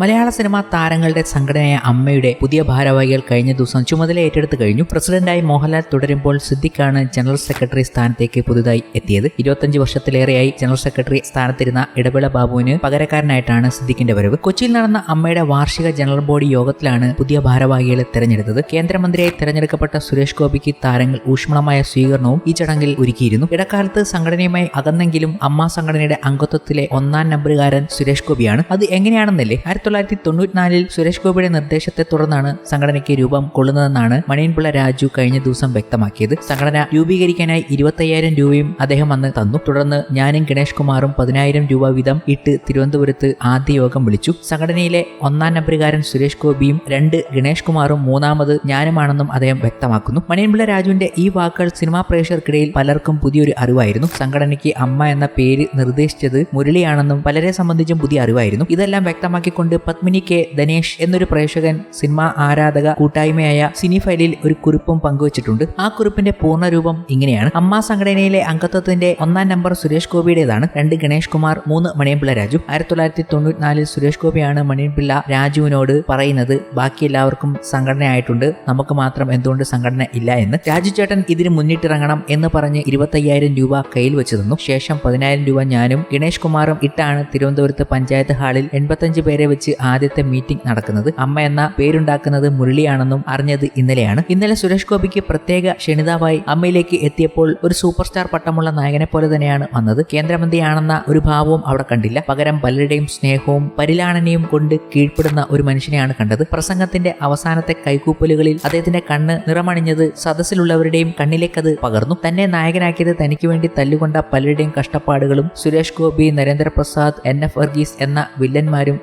മലയാള cinema താരങ്ങളുടെ സംഘടനയായ അമ്മയുടെ പുതിയ ഭാരവാഹികൾ കഴിഞ്ഞ ദിവസം ചുമതല ഏറ്റെടുത്തു കഴിഞ്ഞു. പ്രസിഡന്റായി മോഹൻലാൽ തുടരുമ്പോൾ സിദ്ദിഖാണ് ജനറൽ സെക്രട്ടറി സ്ഥാനത്തേക്ക് പുതുതായി എത്തിയത്. ഇരുപത്തഞ്ച് വർഷത്തിലേറെയായി ജനറൽ സെക്രട്ടറി സ്ഥാനത്തിരുന്ന ഇടവേള ബാബുവിന് പകരക്കാരനായിട്ടാണ് സിദ്ദിഖിന്റെ വരവ്. കൊച്ചിയിൽ നടന്ന അമ്മയുടെ വാർഷിക ജനറൽ ബോഡി യോഗത്തിലാണ് പുതിയ ഭാരവാഹികളെ തെരഞ്ഞെടുത്തത്. കേന്ദ്രമന്ത്രിയായി തെരഞ്ഞെടുക്കപ്പെട്ട സുരേഷ് ഗോപിക്ക് താരങ്ങൾ ഊഷ്മളമായ സ്വീകരണവും ഈ ചടങ്ങിൽ ഒരുക്കിയിരുന്നു. ഇടക്കാലത്ത് സംഘടനയുമായി അകന്നെങ്കിലും അമ്മ സംഘടനയുടെ അംഗത്വത്തിലെ ഒന്നാം നമ്പറുകാരൻ സുരേഷ് ഗോപിയാണ്. അത് എങ്ങനെയാണെന്നല്ലേ? ആയിരത്തി തൊള്ളായിരത്തി തൊണ്ണൂറ്റിനാലിൽ സുരേഷ് ഗോപിയുടെ നിർദ്ദേശത്തെ തുടർന്നാണ് സംഘടനയ്ക്ക് രൂപം കൊള്ളുന്നതെന്നാണ് മണിയൻപിള്ള രാജു കഴിഞ്ഞ ദിവസം വ്യക്തമാക്കിയത്. സംഘടന രൂപീകരിക്കാനായി ഇരുപത്തയ്യായിരം രൂപയും അദ്ദേഹം അന്ന് തന്നു. തുടർന്ന് ഞാനും ഗണേഷ് കുമാറും പതിനായിരം രൂപ വീതം ഇട്ട് തിരുവനന്തപുരത്ത് ആദ്യ യോഗം വിളിച്ചു. സംഘടനയിലെ ഒന്നാം നമ്പറുകാരൻ സുരേഷ് ഗോപിയും രണ്ട് ഗണേഷ് കുമാറും മൂന്നാമത് ഞാനുമാണെന്നും അദ്ദേഹം വ്യക്തമാക്കുന്നു. മണിയൻപിള്ള രാജുവിന്റെ ഈ വാക്കുകൾ സിനിമാ പ്രേക്ഷകർക്കിടയിൽ പലർക്കും പുതിയൊരു അറിവായിരുന്നു. സംഘടനയ്ക്ക് അമ്മ എന്ന പേര് നിർദ്ദേശിച്ചത് മുരളിയാണെന്നും പലരെ സംബന്ധിച്ചും പുതിയ അറിവായിരുന്നു. ഇതെല്ലാം വ്യക്തമാക്കിക്കൊണ്ട് പത്മിനി കെ ധനേഷ് എന്നൊരു പ്രേക്ഷകൻ സിനിമാ ആരാധക കൂട്ടായ്മയായ സിനിഫൈലിൽ ഒരു കുറിപ്പും പങ്കുവച്ചിട്ടുണ്ട്. ആ കുറിപ്പിന്റെ പൂർണരൂപം ഇങ്ങനെയാണ്. അമ്മ സംഘടനയിലെ അംഗത്വത്തിന്റെ ഒന്നാം നമ്പർ സുരേഷ് ഗോപിയുടേതാണ്. രണ്ട് ഗണേഷ് കുമാർ മൂന്ന് മണിയൻപിള്ള രാജു. ആയിരത്തി തൊള്ളായിരത്തി തൊണ്ണൂറ്റിനാലിൽ സുരേഷ് ഗോപിയാണ് മണിയൻപിള്ള രാജുവിനോട് പറയുന്നത്. ബാക്കി എല്ലാവർക്കും സംഘടനയായിട്ടുണ്ട് നമുക്ക് മാത്രം എന്തുകൊണ്ട് സംഘടന ഇല്ല എന്ന്. രാജു ചേട്ടൻ ഇതിന് മുന്നിട്ടിറങ്ങണം എന്ന് പറഞ്ഞ് ഇരുപത്തയ്യായിരം രൂപ കയ്യിൽ വെച്ച് തന്നു. ശേഷം പതിനായിരം രൂപ ഞാനും ഗണേഷ് കുമാറും ഇട്ടാണ് തിരുവനന്തപുരത്ത് പഞ്ചായത്ത് ഹാളിൽ എൺപത്തഞ്ച് പേരെ ആദ്യത്തെ മീറ്റിംഗ് നടക്കുന്നത്. അമ്മ എന്ന പേരുണ്ടാക്കുന്നത് മുരളിയാണെന്നും അറിഞ്ഞത് ഇന്നലെയാണ്. ഇന്നലെ സുരേഷ് ഗോപിക്ക് പ്രത്യേക ക്ഷണിതാവായി അമ്മയിലേക്ക് എത്തിയപ്പോൾ ഒരു സൂപ്പർ സ്റ്റാർ പട്ടമുള്ള നായകനെ പോലെ തന്നെയാണ് വന്നത്. കേന്ദ്രമന്ത്രിയാണെന്ന ഒരു ഭാവവും അവിടെ കണ്ടില്ല. പകരം പലരുടെയും സ്നേഹവും പരിലാളനയും കൊണ്ട് കീഴ്പ്പെടുന്ന ഒരു മനുഷ്യനെയാണ് കണ്ടത്. പ്രസംഗത്തിന്റെ അവസാനത്തെ കൈകൂപ്പലുകളിൽ അദ്ദേഹത്തിന്റെ കണ്ണ് നിറമണിഞ്ഞത് സദസ്സിലുള്ളവരുടെയും കണ്ണിലേക്കത് പകർന്നു. തന്നെ നായകനാക്കിയത് തനിക്ക് വേണ്ടി തല്ലുകൊണ്ട പലരുടെയും കഷ്ടപ്പാടുകളും സുരേഷ് ഗോപി നരേന്ദ്രപ്രസാദ് എൻ എഫ് വർഗീസ് എന്ന വില്ലന്മാരും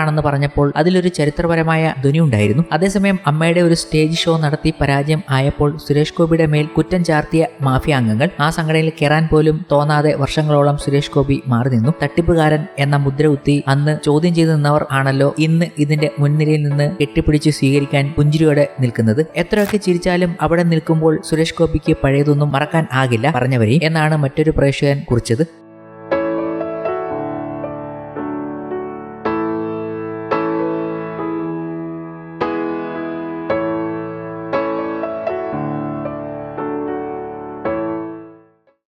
ഉള്ളതുകൊണ്ടാണെന്ന് പറഞ്ഞപ്പോൾ അതിലൊരു ചരിത്രപരമായ ധ്വനി ഉണ്ടായിരുന്നു. അതേസമയം അമ്മയുടെ ഒരു സ്റ്റേജ് ഷോ നടത്തി പരാജയം ആയപ്പോൾ സുരേഷ് ഗോപിയുടെ മേൽ കുറ്റം ചാർത്തിയ മാഫിയ അംഗങ്ങൾ ആ സംഘടനയിൽ കയറാൻ പോലും തോന്നാതെ വർഷങ്ങളോളം സുരേഷ് ഗോപി മാറി നിന്നു. തട്ടിപ്പുകാരൻ എന്ന മുദ്ര കുത്തി അന്ന് ചോദ്യം ചെയ്തു നിന്നവർ ആണല്ലോ ഇന്ന് ഇതിന്റെ മുൻനിരയിൽ നിന്ന് കെട്ടിപ്പിടിച്ച് സ്വീകരിക്കാൻ പുഞ്ചിരിയോടെ നിൽക്കുന്നത്. എത്രയൊക്കെ ചിരിച്ചാലും അവിടെ നിൽക്കുമ്പോൾ സുരേഷ് ഗോപിക്ക് പഴയതൊന്നും മറക്കാൻ ആകില്ല പറഞ്ഞവരെയും എന്നാണ് മറ്റൊരു പ്രേക്ഷകൻ കുറിച്ചത്.